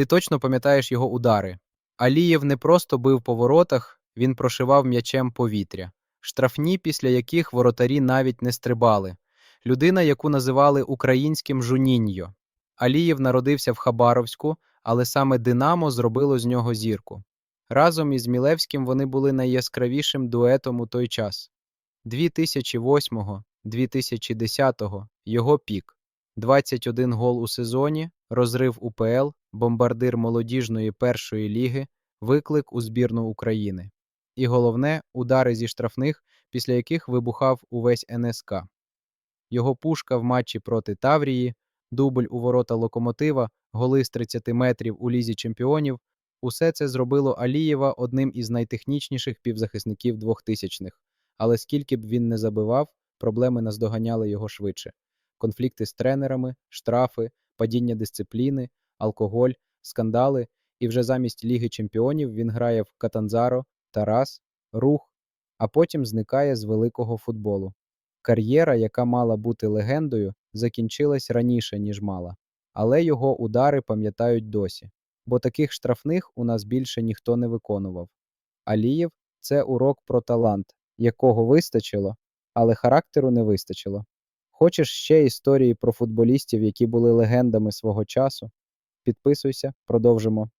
Ти точно пам'ятаєш його удари. Алієв не просто бив по воротах, він прошивав м'ячем повітря. Штрафні, після яких воротарі навіть не стрибали. Людина, яку називали українським Жуніньо. Алієв народився в Хабаровську, але саме Динамо зробило з нього зірку. Разом із Мілевським вони були найяскравішим дуетом у той час. 2008-2010 його пік. 21 гол у сезоні, розрив УПЛ, бомбардир молодіжної першої ліги, виклик у збірну України. І головне удари зі штрафних, після яких вибухав увесь НСК. Його пушка в матчі проти Таврії, дубль у ворота локомотива, голи з 30 метрів у лізі чемпіонів. Усе це зробило Алієва одним із найтехнічніших півзахисників 2000-х. Але скільки б він не забивав, проблеми наздоганяли його швидше. Конфлікти з тренерами, штрафи, падіння дисципліни, алкоголь, скандали, і вже замість Ліги Чемпіонів він грає в Катанзаро, Тарас, Рух, а потім зникає з великого футболу. Кар'єра, яка мала бути легендою, закінчилась раніше, ніж мала, але його удари пам'ятають досі, бо таких штрафних у нас більше ніхто не виконував. Алієв це урок про талант, якого вистачило, але характеру не вистачило. Хочеш ще історії про футболістів, які були легендами свого часу? Підписуйся, продовжимо.